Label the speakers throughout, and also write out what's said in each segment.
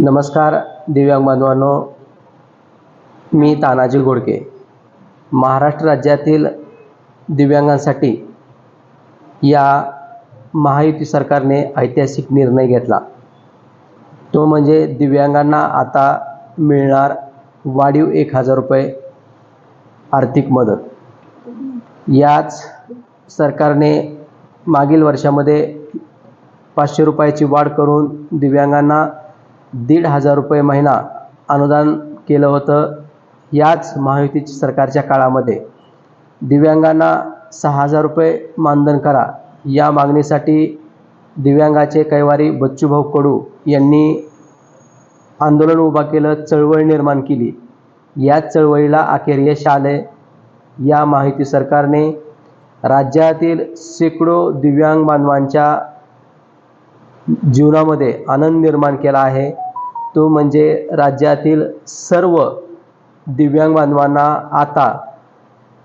Speaker 1: नमस्कार दिव्यांग बांधवांनो. मी तानाजी घोडके. महाराष्ट्र राज्यातील दिव्यांगांसाठी या महायुती सरकारने ऐतिहासिक निर्णय घेतला. तो म्हणजे दिव्यांगांना आता मिळणार वाढीव एक हजार रुपये आर्थिक मदत. याच सरकारने मागील वर्षामध्ये पाचशे रुपयाची वाढ करून दिव्यांगांना दीड हजार रुपये महिना अनुदान केलं होतं याच महायुती सरकारच्या काळामध्ये. दिव्यांगांना सहा हजार रुपये मानधन करा. या मागणीसाठी दिव्यांगाचे कैवारी बच्चूभाऊ कडू यांनी आंदोलन उभा केलं चळवळ निर्माण केली. या चळवळीला अखेर यश आले. या माहिती सरकारने राज्यातील शेकडो दिव्यांग बांधवांच्या जीवनामध्ये आनंद निर्माण केला आहे. तो म्हणजे राज्यातील सर्व दिव्यांग बांधवांना आता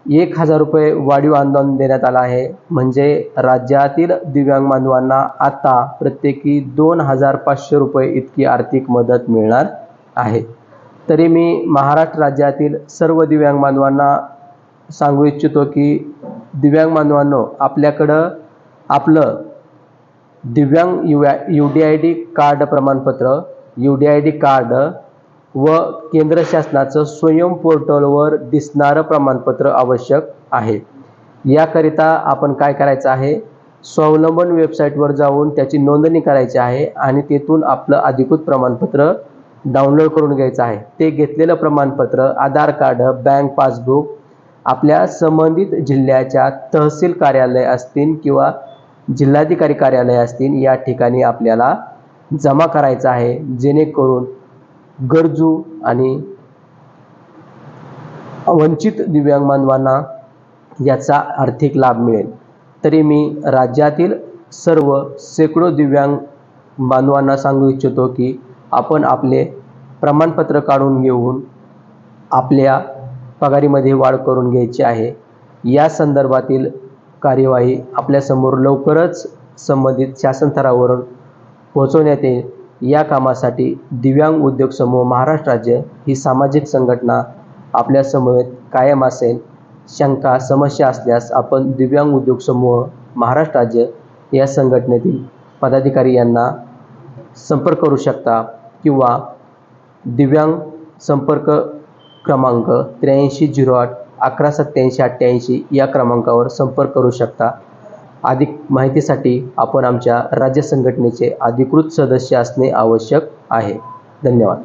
Speaker 1: एक हजार रुपये वाढीव अनुदान देण्यात आलं आहे म्हणजे राज्यातील दिव्यांग बांधवांना आता प्रत्येकी दोन हजार पाचशे रुपये इतकी आर्थिक मदत मिळणार आहे तरी मी महाराष्ट्र राज्यातील सर्व दिव्यांग बांधवांना सांगू इच्छितो की दिव्यांग बांधवांनो आपल्याकडं आपलं दिव्यांग U U D I D card प्रमाणपत्र U D I D card व केंद्र शासनाचं स्वयं पोर्टलवर दिसणारं प्रमाणपत्र आवश्यक आहे. याकरिता आपण काय करायचं आहे? स्वावलंबन वेबसाईटवर जाऊन त्याची नोंदणी करायची आहे आणि तेथून आपलं अधिकृत प्रमाणपत्र डाउनलोड करून घ्यायचं आहे. ते घेतलेलं प्रमाणपत्र आधार कार्ड बँक पासबुक आपल्या संबंधित जिल्ह्याच्या तहसील कार्यालय असतील किंवा जिल्हाधिकारी कार्यालय असतील या ठिकाणी आपल्याला जमा करायचा आहे जेणेकरून गरजू आणि वंचित दिव्यांग बांधवांना याचा आर्थिक लाभ मिळेल. तरी मी राज्यातील सर्व शेकडो दिव्यांग बांधवांना सांगू इच्छितो की आपण आपले प्रमाणपत्र काढून घेऊन आपल्या पगारीमध्ये वाढ करून घ्यायची आहे. या संदर्भातील कार्यवाही आपल्यासमोर लवकरच संबंधित शासन स्तरावरून पोहोचवण्यात येईल. या कामासाठी दिव्यांग उद्योग समूह महाराष्ट्र राज्य ही सामाजिक संघटना आपल्या समवेत कायम असेल. शंका समस्या असल्यास आपण दिव्यांग उद्योग समूह महाराष्ट्र राज्य या संघटनेतील पदाधिकारी यांना संपर्क करू शकता किंवा दिव्यांग संपर्क क्रमांक त्र्याऐंशी झिरो आठ अकरा सत्त्याऐंशी अठ्ठ्याऐंशी या क्रमांकावर संपर्क करू शकता. अधिक माहितीसाठी आपण आमच्या राज्य संघटनेचे अधिकृत सदस्य असणे आवश्यक आहे. धन्यवाद.